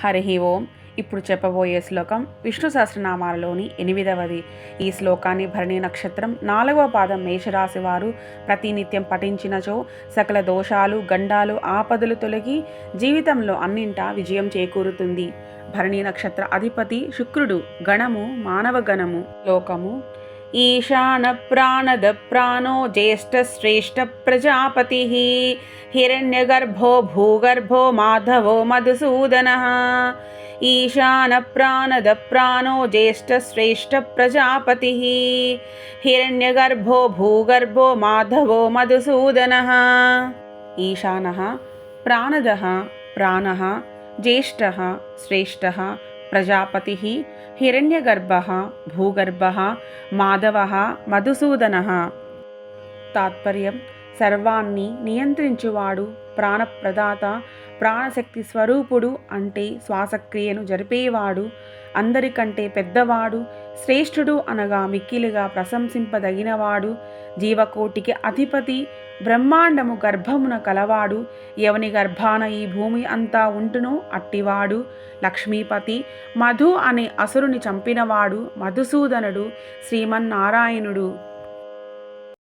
హరి ఓం. ఇప్పుడు చెప్పబోయే శ్లోకం విష్ణు సహస్రనామాలలోని ఎనిమిదవది. ఈ శ్లోకాన్ని భరణి నక్షత్రం నాలుగవ పాదం మేషరాశి వారు ప్రతినిత్యం పఠించినచో సకల దోషాలు గండాలు ఆపదలు తొలగి జీవితంలో అన్నింటా విజయం చేకూరుతుంది. భరణి నక్షత్ర అధిపతి శుక్రుడు గణము మానవ గణము లోకము ఈశాన ప్రాణద ప్రాణో జ్యేష్ఠ శ్రేష్ఠ ప్రజాపతి హిరణ్యగర్భో భూగర్భో మాధవో మధుసూదన. ఈశాన ప్రాణద ప్రాణో జ్యేష్ఠ శ్రేష్ఠ ప్రజాపతి హిరణ్యగర్భో ప్రజాపతి హిరణ్యగర్భ భూగర్భ మాధవ మధుసూదన తాత్పర్యం సర్వాన్ని నియంత్రించువాడు ప్రాణప్రదాత ప్రాణశక్తి స్వరూపుడు అంటే శ్వాసక్రియను జరిపేవాడు అందరికంటే పెద్దవాడు శ్రేష్ఠుడు అనగా మిక్కిలిగా ప్రశంసింపదగినవాడు జీవకోటికి అధిపతి బ్రహ్మాండము గర్భమున కలవాడు. ఎవని గర్భాన ఈ భూమి అంతా ఉంటునో అట్టివాడు. లక్ష్మీపతి మధు అనే అసురుని చంపినవాడు మధుసూదనుడు శ్రీమన్నారాయణుడు.